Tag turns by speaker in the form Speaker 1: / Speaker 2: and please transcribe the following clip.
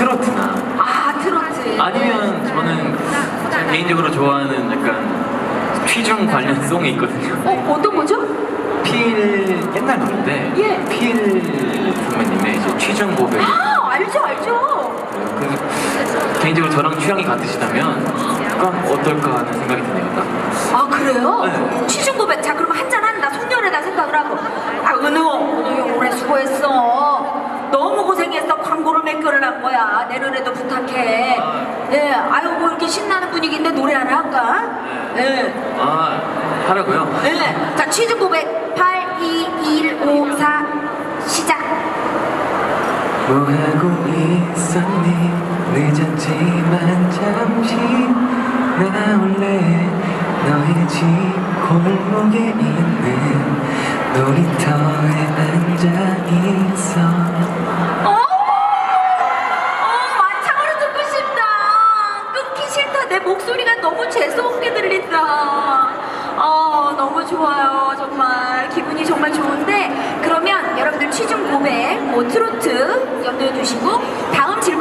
Speaker 1: 트로트나
Speaker 2: 아 트로트.
Speaker 1: 아니면 저는 제가 개인적으로 좋아하는 약간 취중 관련 송이 있거든요.
Speaker 2: 어 어떤 거죠?
Speaker 1: 필 옛날 노래인데
Speaker 2: 예.
Speaker 1: 필 선배님의 이제 취중 고백.
Speaker 2: 아 알죠 알죠.
Speaker 1: 그 개인적으로 저랑 취향이 같으시다면 약간 어떨까 하는 생각이 드네요. 딱.
Speaker 2: 아 그래요?
Speaker 1: 네.
Speaker 2: 취중 고백 자 그럼 한잔 한다 송년회다 생각을 하고 아 은우 은우 형 오래 수고했어 너무 고생했어 광고를 몇 개를 한 거야 내년에도 부탁해 예 아유 뭐 이렇게 신나는 분위기인데 노래 하나 할까? 예.
Speaker 1: 아 하라고요?
Speaker 2: 네. 자, 취중 고백 8, 2, 1, 5, 4 시작.
Speaker 1: 뭐 하고 있었니 늦었지만 잠시 나올래 너의 집 골목에 있는 놀이터에
Speaker 2: 내 목소리가 너무 재수없게 들린다. 어, 너무 좋아요. 정말 기분이 정말 좋은데 그러면 여러분들 취중 고백, 뭐 트로트 염두에 두시고 다음 질문